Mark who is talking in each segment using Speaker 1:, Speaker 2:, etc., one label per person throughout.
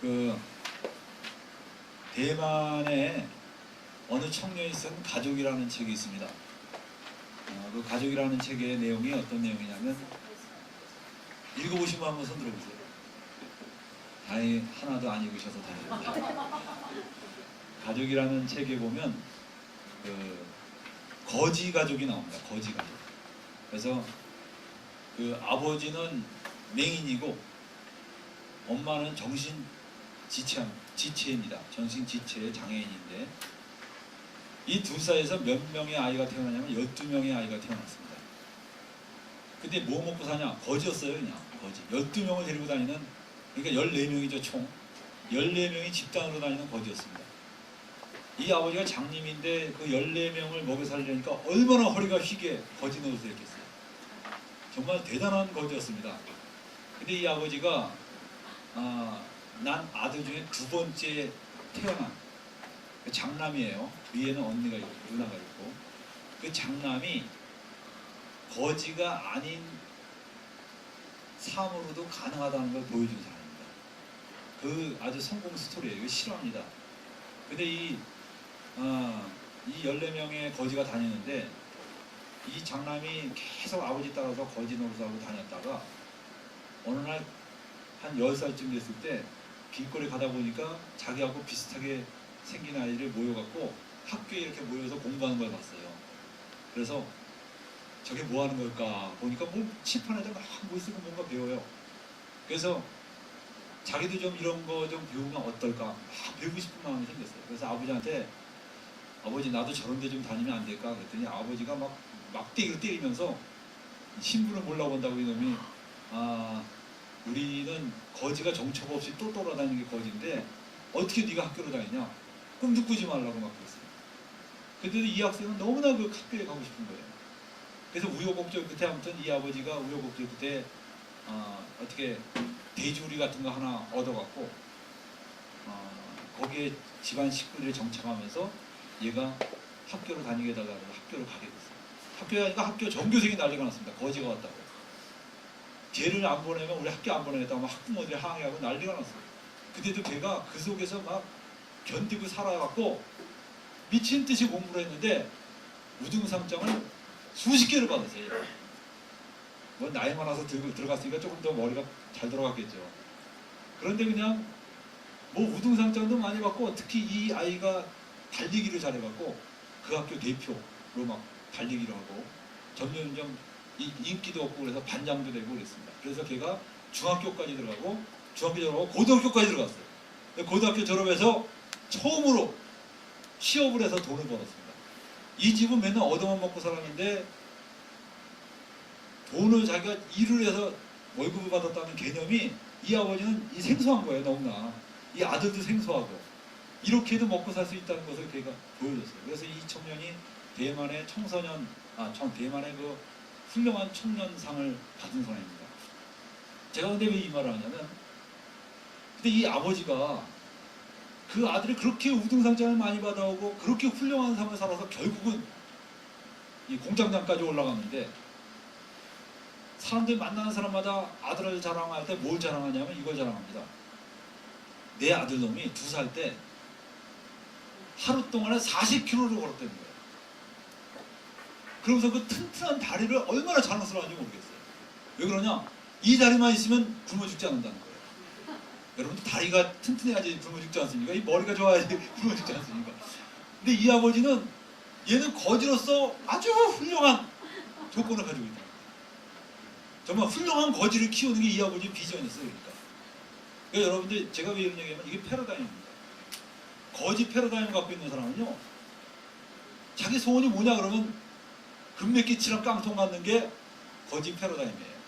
Speaker 1: 그 대만에 어느 청년이 쓴 가족이라는 책이 있습니다. 어, 그 가족이라는 책의 내용이 어떤 내용이냐면 읽어보신 분 한번 손 들어보세요. 다행히 하나도 안 읽으셔서 다행입니다. 가족이라는 책에 보면 그 거지 가족이 나옵니다. 거지 가족. 그래서 그 아버지는 맹인이고 엄마는 정신 지체 지체입니다. 정신 지체의 장애인인데 이 두 사이에서 몇 명의 아이가 태어나냐면 12명의 아이가 태어났습니다. 근데 뭐 먹고 사냐? 거지였어요, 그냥. 거지. 12명을 데리고 다니는 그러니까 14명이죠, 총. 14명이 집단으로 다니는 거지였습니다. 이 아버지가 장님인데 그 14명을 먹여 살리려니까 얼마나 허리가 휘게 거지 노릇을 했겠어요. 정말 대단한 거지였습니다. 근데 이 아버지가 아, 난 아들 중에 두 번째 태어난 그 장남이에요. 위에는 언니가 있고 누나가 있고 그 장남이 거지가 아닌 삶으로도 가능하다는 걸 보여준 사람입니다. 그 아주 성공 스토리예요. 실화입니다. 근데 이, 아, 이 14명의 거지가 다니는데 이 장남이 계속 아버지 따라서 거지 노릇하고 다녔다가 어느 날 한 10살쯤 됐을 때 길거리 가다 보니까 자기하고 비슷하게 생긴 아이를 모여갖고 학교에 이렇게 모여서 공부하는 걸 봤어요. 그래서 저게 뭐 하는 걸까 보니까 뭐 칠판에다 막뭐 쓰고 뭔가 배워요. 그래서 자기도 좀 이런 거 좀 배우면 어떨까 막 배우고 싶은 마음이 생겼어요. 그래서 아버지한테 아버지 나도 저런 데 좀 다니면 안 될까 그랬더니 아버지가 막 막대기를 때리면서 신분을 몰라본다고 이놈이 아 우리는 거지가 정처가 없이 또 돌아다니는 게 거지인데 어떻게 네가 학교로 다니냐 꿈도 꾸지 말라고 막 그랬어요. 근데도 이 학생은 너무나 그 학교에 가고 싶은 거예요. 그래서 우여곡절 끝에 아무튼 이 아버지가 우여곡절 끝에 어, 어떻게 돼지우리 같은 거 하나 얻어갖고 어, 거기에 집안 식구들이 정착하면서 얘가 학교로 다니게 해달라고 학교를 가게 됐어요. 학교에 가니까 학교 전교생이 난리가 났습니다. 거지가 왔다고. 걔를 안 보내면 우리 학교 안 보내겠다고 막 학부모들이 항의하고 난리가 났어요. 그때도 걔가 그 속에서 막 견디고 살아갖고 미친 듯이 공부를 했는데 우등상장을 수십 개를 받았어요. 뭐 나이 많아서 들고 들어갔으니까 조금 더 머리가 잘 들어갔겠죠. 그런데 그냥 뭐 우등상장도 많이 받고 특히 이 아이가 달리기를 잘해갖고 그 학교 대표로 막 달리기를 하고 점점점 이- 인기도 없고 그래서 반장도 되고 그랬습니다. 그래서 걔가 중학교까지 들어가고 중학교 졸업하고 고등학교까지 들어갔어요. 고등학교 졸업해서 처음으로 취업을 해서 돈을 벌었습니다. 이 집은 맨날 얻어만 먹고 살았는데 돈을 자기가 일을 해서 월급을 받았다는 개념이 이 아버지는 이 생소한 거예요 너무나 이 아들도 생소하고 이렇게도 먹고 살 수 있다는 것을 걔가 보여줬어요. 그래서 이 청년이 대만의 청소년 아 청, 대만의 그 훌륭한 청년상을 받은 사람입니다. 제가 근데 왜 이 말을 하냐면 근데 이 아버지가 그 아들이 그렇게 우등상장을 많이 받아오고 그렇게 훌륭한 삶을 살아서 결국은 이 공장장까지 올라갔는데 사람들 만나는 사람마다 아들을 자랑할 때 뭘 자랑하냐면 이걸 자랑합니다. 내 아들놈이 두 살 때 하루 동안에 40km를 걸었다는 거예요. 그러면서 그 튼튼한 다리를 얼마나 자랑스러워하는지 모르겠어요. 왜 그러냐? 이 다리만 있으면 굶어 죽지 않는다는 거예요. 여러분들 다리가 튼튼해야지 굶어 죽지 않습니까? 이 머리가 좋아야지 굶어 죽지 않습니까? 근데 이 아버지는 얘는 거지로서 아주 훌륭한 조건을 가지고 있다. 정말 훌륭한 거지를 키우는 게 이 아버지의 비전이었어요. 그러니까. 그러니까 여러분들 제가 왜 이런 얘기하면 이게 패러다임입니다. 거지 패러다임을 갖고 있는 사람은요. 자기 소원이 뭐냐 그러면 금메끼치랑 깡통 갖는 게 거지 패러다임이에요.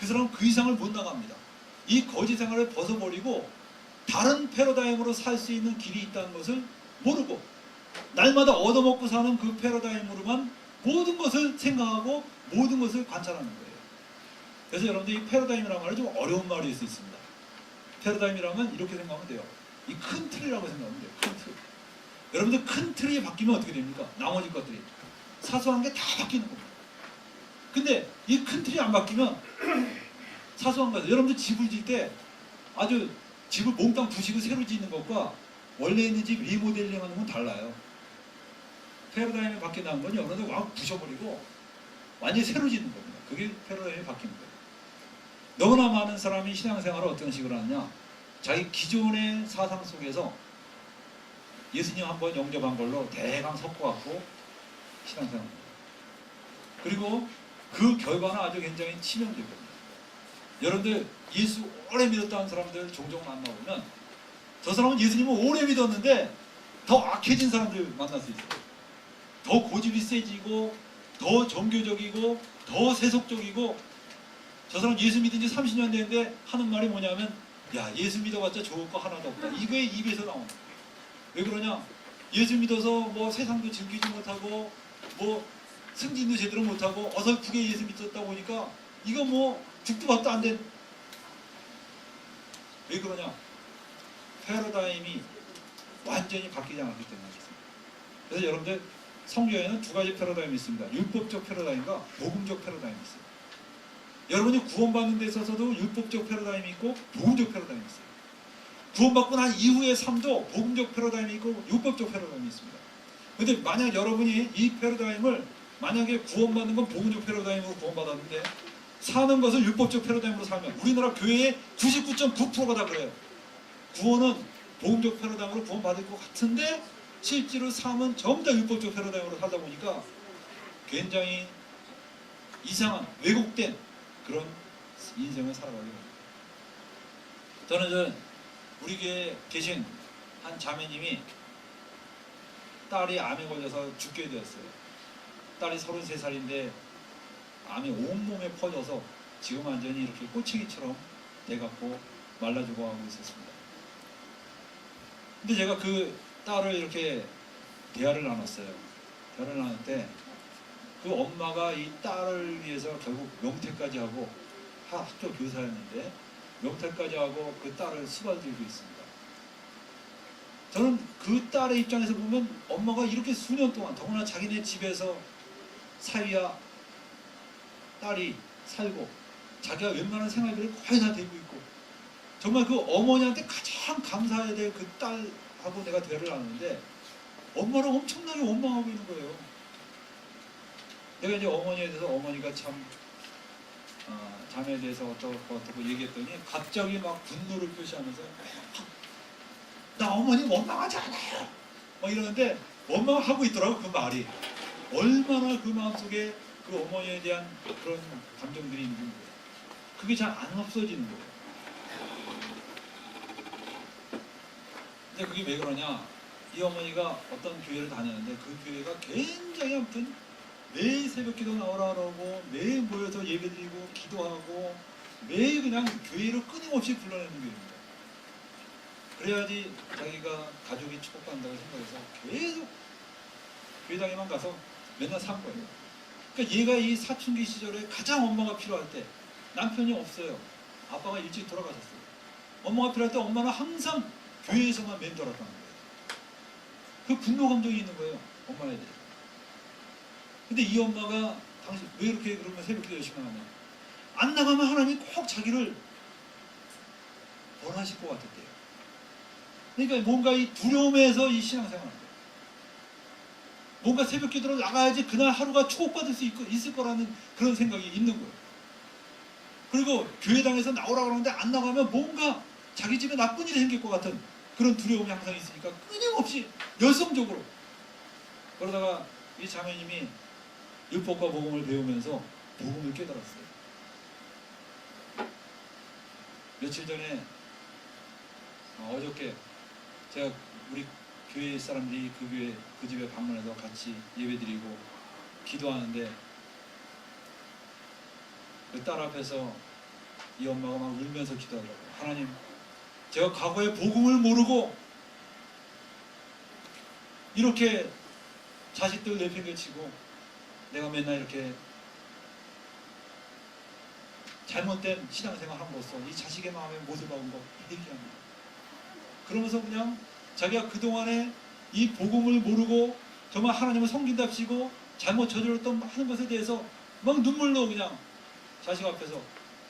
Speaker 1: 그 사람은 그 이상을 못 나갑니다. 이 거지 생활을 벗어버리고 다른 패러다임으로 살 수 있는 길이 있다는 것을 모르고 날마다 얻어먹고 사는 그 패러다임으로만 모든 것을 생각하고 모든 것을 관찰하는 거예요. 그래서 여러분들 이 패러다임이라는 말은 좀 어려운 말일 수 있습니다. 패러다임이라면 이렇게 생각하면 돼요. 이 큰 틀이라고 생각하면 돼요. 큰 틀. 여러분들 큰 틀이 바뀌면 어떻게 됩니까? 나머지 것들이 사소한 게 다 바뀌는 겁니다. 근데 이 큰 틀이 안 바뀌면 사소한 거예요. 여러분들 집을 질 때 아주 집을 몽땅 부시고 새로 짓는 것과 원래 있는 집 리모델링 하는 건 달라요. 패러다임이 바뀐다는 건 여러 데막 부셔버리고 완전히 새로 짓는 겁니다. 그게 패러다임이 바뀌는 거예요. 너무나 많은 사람이 신앙생활을 어떤 식으로 하느냐. 자기 기존의 사상 속에서 예수님 한 번 영접한 걸로 대강 섞어갖고 신앙생활. 그리고 그 결과는 아주 굉장히 치명적입니다. 여러분들 예수 오래 믿었다는 사람들 종종 만나보면 저 사람은 예수님을 오래 믿었는데 더 악해진 사람들 만날 수 있어요. 더 고집이 세지고 더 종교적이고 더 세속적이고 저 사람 예수 믿은 지 30년 됐는데 하는 말이 뭐냐면 야 예수 믿어봤자 좋을 거 하나도 없다. 이거에 입에서 거예요. 왜 그러냐? 예수 믿어서 뭐 세상도 즐기지 못하고 뭐 승진도 제대로 못하고 어설프게 예수 믿었다 보니까 이거 뭐 죽도 밥도 안 된. 왜 그러냐? 패러다임이 완전히 바뀌지 않았기 그렇습니다. 그래서 여러분들 성경에는 두 가지 패러다임이 있습니다. 율법적 패러다임과 복음적 패러다임이 있어요. 여러분이 구원받는 데 있어서도 율법적 패러다임이 있고 복음적 패러다임이 있어요. 구원받고 난 이후의 삶도 복음적 패러다임이 있고 율법적 패러다임이 있습니다. 근데 만약 여러분이 이 패러다임을 만약에 구원받는 건 복음적 패러다임으로 구원받았는데 사는 것을 율법적 패러다임으로 살면 우리나라 교회의 99.9%가 다 그래요. 구원은 복음적 패러다임으로 구원받을 것 같은데 실제로 삶은 전부 다 율법적 패러다임으로 살다 보니까 굉장히 이상한 왜곡된 그런 인생을 살아가게 됩니다. 저는 저 우리 교회에 계신 한 자매님이 딸이 암에 걸려서 죽게 되었어요. 딸이 33살인데 암이 온몸에 퍼져서 지금 완전히 이렇게 꼬챙이처럼 돼갖고 말라 죽어가고 있었습니다. 근데 제가 그 딸을 이렇게 대화를 나눴어요. 대화를 나눌 때 그 엄마가 이 딸을 위해서 결국 명퇴까지 하고 하- 학교 교사였는데 명퇴까지 하고 그 딸을 수발들고 있습니다. 저는 그 딸의 입장에서 보면 엄마가 이렇게 수년 동안 더구나 자기네 집에서 사위와 딸이 살고 자기가 웬만한 생활비를 거의 다 대고 있고 정말 그 어머니한테 가장 감사해야 될 그 딸하고 내가 대화를 나누는데 엄마를 엄청나게 원망하고 있는 거예요. 내가 이제 어머니에 대해서 어머니가 참 어, 자매에 대해서 어떻고 어떻고 얘기했더니 갑자기 막 분노를 표시하면서 나 어머니 원망하지 않아요. 막 이러는데 원망하고 있더라고 그 말이 얼마나 그 마음속에 그 어머니에 대한 그런 감정들이 있는 거예요. 그게 잘 안 없어지는 거예요. 근데 그게 왜 그러냐? 이 어머니가 어떤 교회를 다녔는데 그 교회가 굉장히 아무튼 매일 새벽 기도 나오라 그러고 매일 모여서 예배 드리고 기도하고 매일 그냥 교회로 끊임없이 불러내는 교회입니다. 그래야지 자기가 가족이 축복받는다고 생각해서 계속 교회당에만 가서 맨날 산 거예요. 그러니까 얘가 이 사춘기 시절에 가장 엄마가 필요할 때 남편이 없어요. 아빠가 일찍 돌아가셨어요. 엄마가 필요할 때 엄마는 항상 교회에서만 맴돌았다는 거예요. 그 분노 감정이 있는 거예요. 엄마에 대해. 근데 이 엄마가 당신 왜 이렇게 그러면 새벽기도 열심히 하냐? 안 나가면 하나님이 꼭 자기를 원하실 것 같았대요. 그러니까 뭔가 이 두려움에서 이 거예요. 뭔가 새벽 기도로 나가야지 그날 하루가 축복받을 수 있, 있을 거라는 그런 생각이 있는 거예요. 그리고 교회당에서 나오라 그러는데 안 나가면 뭔가 자기 집에 나쁜 일이 생길 것 같은 그런 두려움이 항상 있으니까 끊임없이 열성적으로 그러다가 이 자매님이 율법과 복음을 배우면서 복음을 깨달았어요. 며칠 전에 어, 어저께 제가 우리 교회 사람들이 그 교회 그 집에 방문해서 같이 예배드리고 기도하는데 그 딸 앞에서 이 엄마가 막 울면서 기도하더라고요. 하나님, 제가 과거에 복음을 모르고 이렇게 자식들 내팽개치고 내가 맨날 이렇게 잘못된 신앙생활 함으로써 이 자식의 마음에 못을 박은 거 얘기합니다. 그러면서 그냥 자기가 그동안에 이 복음을 모르고 정말 하나님을 섬긴답시고 잘못 저질렀던 하는 것에 대해서 막 눈물로 그냥 자식 앞에서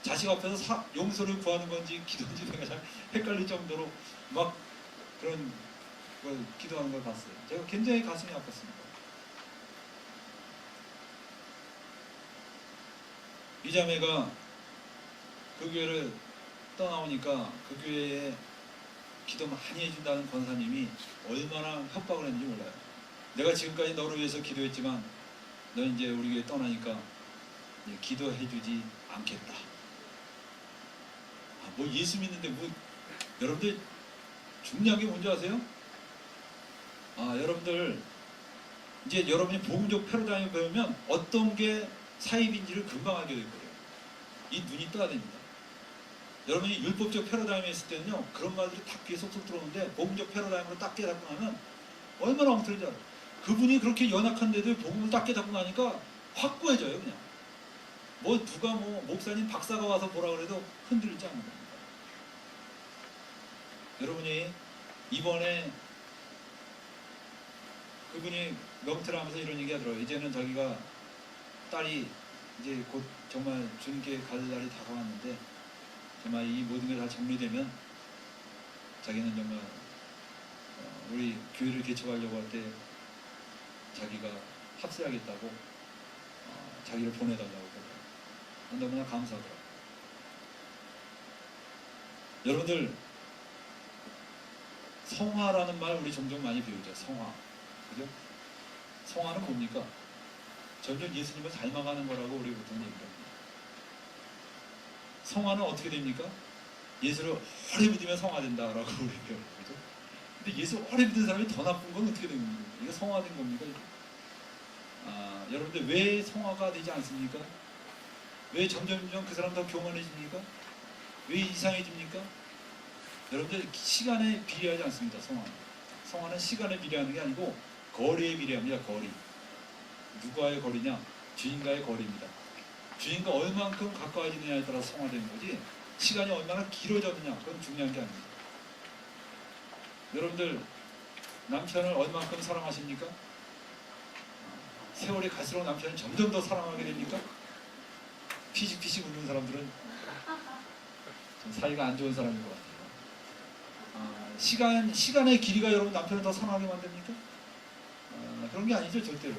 Speaker 1: 자식 앞에서 사- 용서를 구하는 건지 기도인지 내가 잘 헷갈릴 정도로 막 그런 걸 기도하는 걸 봤어요. 제가 굉장히 가슴이 아팠습니다. 이 자매가 그 교회를 떠나오니까 그 교회에 기도 많이 해준다는 권사님이 얼마나 협박을 했는지 몰라요. 내가 지금까지 너를 위해서 기도했지만 너 이제 우리 교회 떠나니까 기도해주지 않겠다. 아, 뭐 예수 믿는데 뭐 여러분들 중요한 게 뭔지 아세요? 아 여러분들 이제 여러분이 복음적 패러다임을 배우면 어떤 게 사입인지를 금방 알게 될 거예요. 이 눈이 떠야 됩니다. 여러분이 율법적 패러다임에 있을 때는요 그런 말들이 다 귀에 쏙쏙 들어오는데 복음적 패러다임으로 딱 깨닫고 나면 얼마나 엉터리인지 알아요. 그분이 그렇게 연약한데도 복음을 딱 깨닫고 나니까 확고해져요 그냥. 뭐 누가 뭐 목사님 박사가 와서 보라 그래도 흔들리지 않는 겁니다. 여러분이 이번에 그분이 명태를 하면서 이런 얘기 하더라고요. 이제는 자기가 딸이 이제 곧 정말 주님께 갈 날이 다가왔는데 정말 이 모든 게 다 정리되면 자기는 정말 어, 우리 교회를 개척하려고 할 때 자기가 합세하겠다고 어, 자기를 보내달라고 그러더라고요. 너무나 감사하더라고요. 여러분들 성화라는 말 우리 종종 많이 배우죠. 성화. 그죠? 성화는 뭡니까? 점점 예수님을 닮아가는 거라고 우리 보통 얘기합니다. 성화는 어떻게 됩니까? 예수를 오래 믿으면 성화된다라고 우리 배워요. 그죠? 근데 예수 오래 믿는 사람이 더 나쁜 건 어떻게 된 겁니까? 이거 성화된 겁니까? 이게? 아, 여러분들 왜 성화가 되지 않습니까? 왜 점점 점점 그 사람 더 교만해집니까? 왜 이상해집니까? 여러분들 시간에 비례하지 않습니다. 성화는. 성화는 시간에 비례하는 게 아니고 거리에 비례합니다. 거리. 누구와의 거리냐? 주인과의 거리입니다. 주인과 얼만큼 가까워지느냐에 따라 성화되는 거지 시간이 얼마나 길어졌느냐 그건 중요한 게 아닙니다. 여러분들 남편을 얼만큼 사랑하십니까? 세월이 갈수록 남편을 점점 더 사랑하게 됩니까? 피식피식 웃는 사람들은 좀 사이가 안 좋은 사람인 것 같아요. 아, 시간 시간의 길이가 여러분 남편을 더 사랑하게 만듭니까? 아, 그런 게 아니죠 절대로.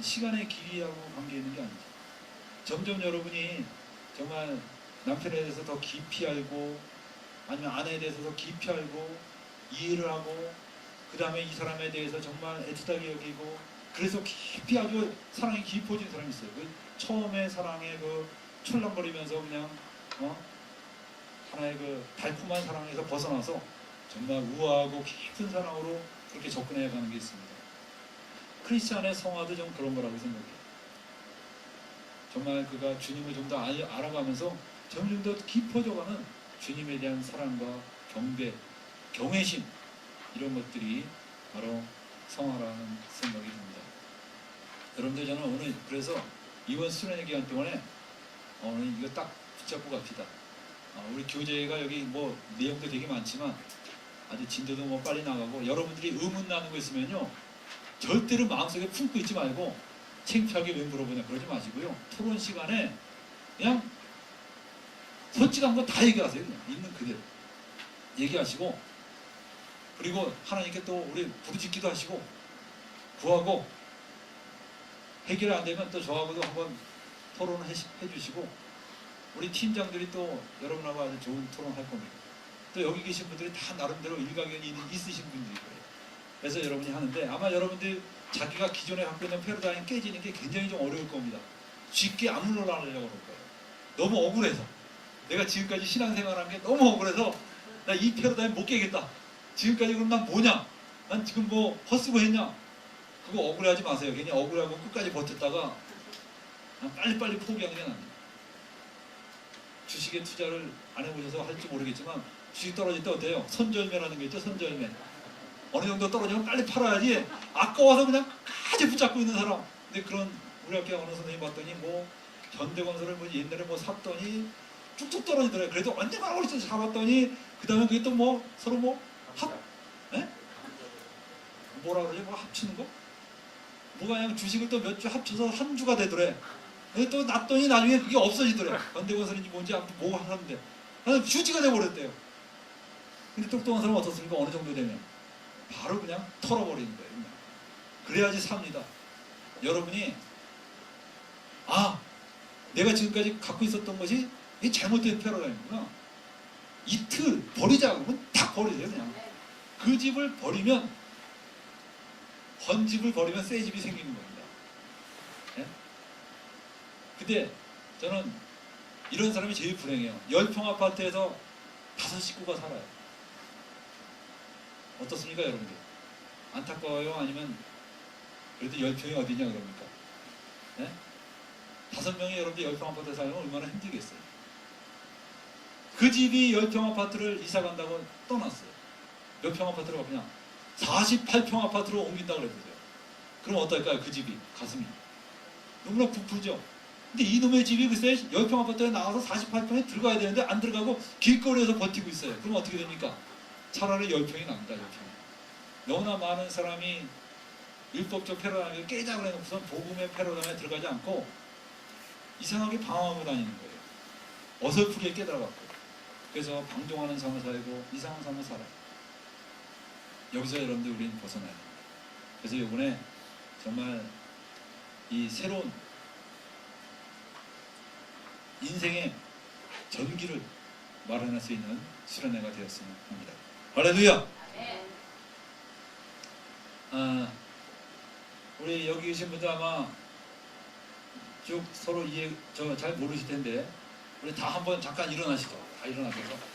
Speaker 1: 시간의 길이하고 관계 있는 게 아니죠. 점점 여러분이 정말 남편에 대해서 더 깊이 알고 아니면 아내에 대해서 더 깊이 알고 이해를 하고 그 다음에 이 사람에 대해서 정말 애틋하게 여기고 그래서 깊이 아주 사랑이 깊어진 사람이 있어요. 그 처음에 사랑에 그 출렁거리면서 그냥 어? 하나의 그 달콤한 사랑에서 벗어나서 정말 우아하고 깊은 사랑으로 그렇게 접근해 가는 게 있습니다. 크리스찬의 성화도 좀 그런 거라고 생각해요. 정말 그가 주님을 좀 더 알아가면서 점점 더 깊어져가는 주님에 대한 사랑과 경배, 경외심 이런 것들이 바로 성화라는 생각이 듭니다. 여러분들 저는 오늘 그래서 이번 수련회 기간 동안에 오늘 이거 딱 붙잡고 갑시다. 어, 우리 교재가 여기 뭐 내용도 되게 많지만 아주 진도도 뭐 빨리 나가고 여러분들이 의문 나는 거 있으면요 절대로 마음속에 품고 있지 말고 창피하게 왜 물어보냐 그러지 마시고요 토론 시간에 그냥 솔직한 거 다 얘기하세요 그냥 있는 그대로 얘기하시고 그리고 하나님께 또 우리 부르짖기도 하시고 구하고 해결이 안 되면 또 저하고도 한번 토론을 해, 해주시고 우리 팀장들이 또 여러분하고 아주 좋은 토론 할 겁니다. 또 여기 계신 분들이 다 나름대로 일가견이 있으신 분들일 거예요. 그래서 여러분이 하는데 아마 여러분들 자기가 기존에 갖고 있는 패러다임 깨지는 게 굉장히 좀 어려울 겁니다. 쉽게 아무로나 하려고 그럴 거예요. 너무 억울해서 내가 지금까지 신앙생활한 게 너무 억울해서 나 이 패러다임 못 깨겠다. 지금까지 그럼 난 뭐냐? 난 지금 뭐 헛수고 했냐? 그거 억울해하지 마세요. 괜히 억울하고 끝까지 버텼다가 빨리빨리 포기하는 게 납니다. 주식에 투자를 안 해보셔서 할지 모르겠지만 주식 떨어질 때 어때요? 선절매라는 게 있죠. 선절매. 어느 정도 떨어지면 빨리 팔아야지 아까워서 그냥 까지 붙잡고 있는 사람. 근데 그런 우리 학교 어느 선생님 봤더니 뭐 현대건설을 뭐 옛날에 뭐 샀더니 쭉쭉 떨어지더래요. 그래도 언제가 어디서 잡았더니 그 다음에 그게 또 뭐 서로 뭐 합, 에? 뭐라 그러지? 뭐 합치는 거? 뭐가 그냥 주식을 또 몇 주 합쳐서 한 주가 되더래. 근데 또 놨더니 나중에 그게 없어지더래. 건대건설인지 뭔지 아무튼 뭐 하는데 나는 휴지가 돼버렸대요. 근데 똑똑한 사람은 어떻습니까? 어느 정도 되면 바로 그냥 털어버리는 거예요. 그냥. 그래야지 삽니다. 여러분이 아 내가 지금까지 갖고 있었던 것이 이 잘못된 패러다임이구나. 이틀 버리자 그러면 다 버리세요 그냥. 그 집을 버리면 헌 집을 버리면 새 집이 생기는 겁니다. 예? 근데 저는 이런 사람이 제일 불행해요. 열평 아파트에서 다섯 식구가 살아요. 어떻습니까, 여러분들? 안타까워요? 아니면 그래도 열평이 어디냐 그럽니까? 예? 다섯 명이 여러분들 열평 아파트에 살면 얼마나 힘들겠어요. 그 집이 열평 아파트를 이사 간다고 떠났어요. 몇 평 아파트로 그냥 48평 아파트로 옮긴다 그랬어요. 그럼 어떨까요? 그 집이 가슴이 너무나 부풀죠. 근데 이놈의 집이 글쎄 10평 아파트에 나가서 48평에 들어가야 되는데 안 들어가고 길거리에서 버티고 있어요. 그럼 어떻게 됩니까? 차라리 10평이 납니다. 10평. 너무나 많은 사람이 율법적 패러다임을 깨작을 해놓고선 복음의 패러다임에 들어가지 않고 이상하게 방황하고 다니는 거예요. 어설프게 깨달아갖고. 그래서 방종하는 삶을 살고 이상한 삶을 살아요. 여기서 여러분들 우리는 벗어나야 됩니다. 그래서 이번에 정말 이 새로운 인생의 전기를 마련할 수 있는 수련회가 되었으면 합니다. 할렐루야! 아, 우리 여기 계신 분들 아마 쭉 서로 이해 저 잘 모르실 텐데 우리 다 한번 잠깐 일어나시죠. 다 일어나셔서